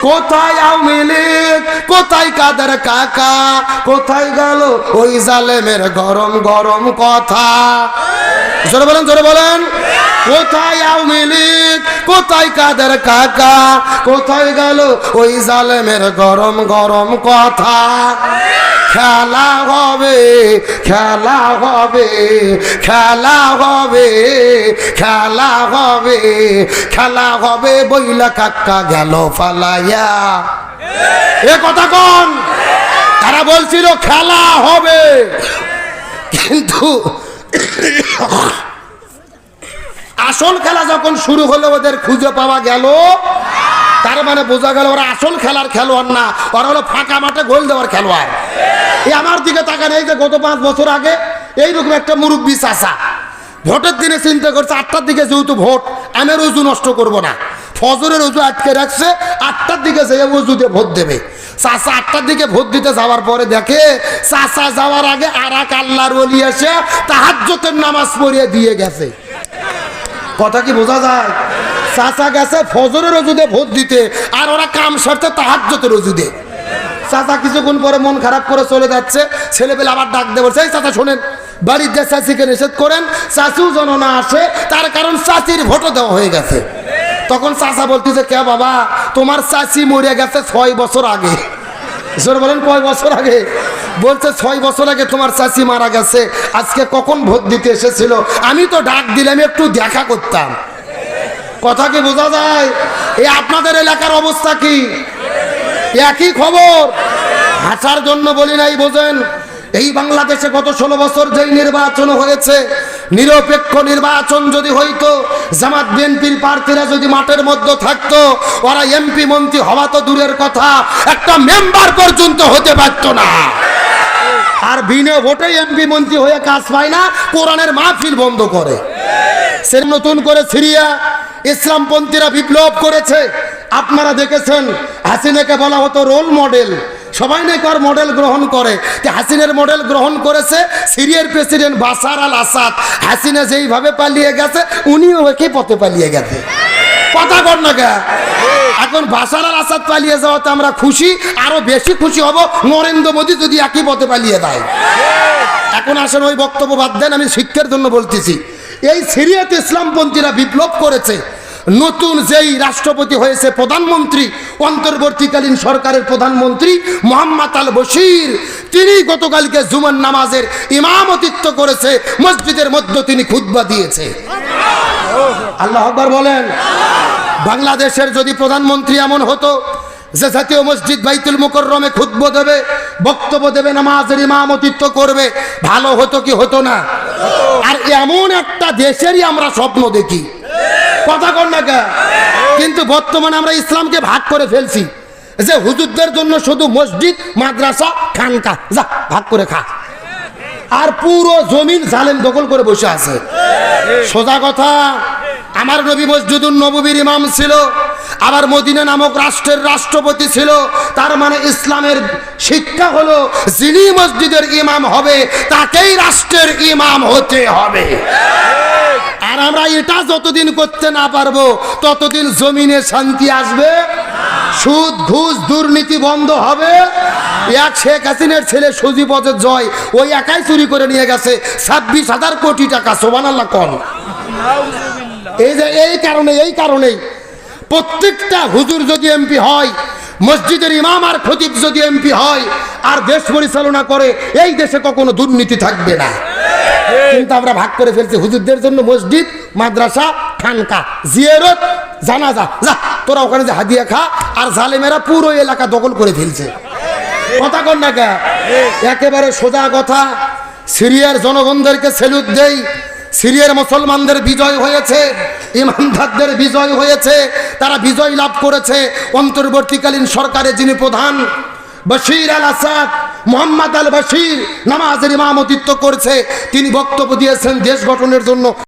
কোথায় আওয়ামী লীগ? কোথায় কাদের কাকা? কোথায় গেল ওই জালেমের গরম গরম কথা? জোরে বলেন জোরে বলেন। কোথায় আওয়ামী লীগ? কোথায় কাদের কাকা? কোথায় গেল ওই জালেমের গরম গরম কথা? খেলা হবে খেলা হবে খেলা হবে খেলা হবে খেলা হবে, বইলা কাকা গেল ফালাইয়া। এ কথা কোন, তারা বলছিল খেলা হবে, কিন্তু আসল খেলা যখন শুরু হলো, ওদের খুঁজে পাওয়া গেল তার মানে বোঝা গেল ওরা আসল খেলার খেলোয়াড় না। ওরা হলো ফাঁকা মাঠে গোল দেওয়ার খেলোয়াড়। এই আমার দিকে তাকান, এই যে গত পাঁচ বছর আগে এইরকম একটা মুরব্বী চাষা ভোটের দিনে চিন্তা করছে, আটটার দিকে যেহেতু ভোট আমের উজু নষ্ট করব না। ফজরের উজু আটকে রাখছে, আটটার দিকে যে উজু দিয়ে ভোট দেবে। চাষা আটটার দিকে ভোট দিতে যাওয়ার পরে দেখে চাষা যাওয়ার আগে আর এক আল্লাহর বলি এসে তাহাজ্জতের নামাজ পড়িয়ে দিয়ে গেছে। কথা কি বোঝা যায়? চাচা গেছে ফজরের রজুদে ভোট দিতে, আর ওরা কাম সারতে তাহাজ্জতের রজুদে চাচা কিছুক্ষণ পরে মন খারাপ করে চলে যাচ্ছে, ছেলেপেলে আবার ডাক দেবো সেই চাচা, শোনেন, বাড়ির যে চাষিকে নিষেধ করেন চাষিও যেন না আসে, তার কারণ চাষির ভোটও দেওয়া হয়ে গেছে। তখন চাচা বলতেছে, কে বাবা, তোমার চাষি মরে গেছে ছয় বছর আগে। ঈশ্বর বলেন, কয় বছর আগে? বলছে, ছয় বছর আগে তোমার চাষি মারা গেছে, আজকে কখন ভোট দিতে এসেছিল? আমি তো ডাক দিলাম, একটু দেখা করতাম। কথা কি বোঝা যায়? এই আপনাদের এলাকার অবস্থা কি? একই খবর। হাসার জন্য বলি নাই, বোঝেন? এই বাংলাদেশে গত ষোলো বছর যেই নির্বাচন হয়েছে, নিরপেক্ষ নির্বাচন যদি হইতো, জামাত, বিএনপির প্রার্থীরা যদি মাঠের মধ্যে থাকতো, ওরা এমপি, মন্ত্রী হওয়া তো দূরের কথা, একটা মেম্বার পর্যন্ত হতে পারতো না। আর বিনা ভোটে এমপি, মন্ত্রী হয়ে কাজ পায় না, কোরআনের মাহফিল বন্ধ করে। সে নতুন করে সিরিয়া ইসলামপন্থীরা বিপ্লব করেছে। আপনারা দেখেছেন, হাসিনাকে বলা হতো রোল মডেল। সবাই নাকি আর মডেল গ্রহণ করে। হাসিনের মডেল গ্রহণ করেছে সিরিয়ার প্রেসিডেন্ট বাসার আল আসাদ। হাসিনা যেইভাবে পালিয়ে গেছে, উনিও একই পথে পালিয়ে গেছে। কথা কর না কে? এখন বাসার আল আসাদ পালিয়ে যাওয়াতে আমরা খুশি, আরও বেশি খুশি হব। নরেন্দ্র মোদী যদি একই পথে পালিয়ে দেয় এখন আসেন, ওই বক্তব্য বাদ দেন, আমি শিক্ষার জন্য বলতেছি। এই সিরিয়াতে ইসলামপন্থীরা বিপ্লব করেছে। নতুন যেই রাষ্ট্রপতি হয়েছে প্রধানমন্ত্রী, অন্তর্বর্তীকালীন সরকারের প্রধানমন্ত্রী মোহাম্মদ আল বশির তিনি গতকালকে জুমার নামাজের ইমামতিত্ব করেছে, মসজিদের মধ্যে তিনি খুতবা দিয়েছে। আল্লাহ আকবর বলেন, বাংলাদেশের যদি প্রধানমন্ত্রী এমন হতো যে জাতীয় মসজিদ বাইতুল মুকররমে খুতব দেবে, বক্তব্য দেবে, নামাজের ইমামতিত্ব করবে, ভালো হতো কি হতো না? আর এমন একটা দেশেরই আমরা স্বপ্ন দেখি। কথা কর না? কিন্তু বর্তমানে আমরা ইসলামকে ভাগ করে ফেলছি। যে হুজুরদের জন্য শুধু মসজিদ, মাদ্রাসা, খানকা, যা, ভাগ করে খা। আর পুরো জমিন জালেম দখল করে বসে আছে। সোজা কথা, আমার নবী মসজিদুল নবীর ইমাম ছিল। আবার মদিনা নামক রাষ্ট্রের রাষ্ট্রপতি ছিল, তার মানে ইসলামের শিক্ষা হলো যিনি মসজিদের ইমাম হবে, তাকেই রাষ্ট্রের ইমাম হতে হবে। আর আমরা এটা যতদিন করতে না পারব, ততদিন জমিনে শান্তি আসবে, সুদ, ঘুষ, দুর্নীতি বন্ধ হবে। এক শেখ হাসিনের ছেলে সজীবজের জয়, ওই একাই চুরি করে নিয়ে গেছে, ছাব্বিশ হাজার কোটি টাকা সোমান আল্লাহ কন। এই যে, এই কারণে এই কারণেই প্রত্যেকটা হুজুর যদি এমপি হয়, মসজিদের ইমাম আর খতিব যদি এমপি হয়, আর দেশ পরিচালনা করে, এই দেশে কখনো দুর্নীতি থাকবে না। কিন্তু আমরা ভাগ করে ফেলছি হুজুরদের জন্য মসজিদ, মাদ্রাসা, খানকা, জিয়ারত, জানাজা। যা যা তোরা ওখানে যে হাদিয়া খা, আর জালেমেরা পুরো এলাকা দখল করে ফেলছে। কথা কর না? একেবারে সোজা কথা, সিরিয়ার জনগণদেরকে সেলুট দেই সিরিয়ার মুসলমানদের বিজয় হয়েছে, ইমানদারদের বিজয় হয়েছে, তারা বিজয় লাভ করেছে। অন্তর্বর্তীকালীন সরকারে যিনি প্রধান, বশির আল আসাদ, মোহাম্মদ আল বশির নামাজের ইমামতিত্ব করছে। তিনি বক্তব্য দিয়েছেন দেশ গঠনের জন্য।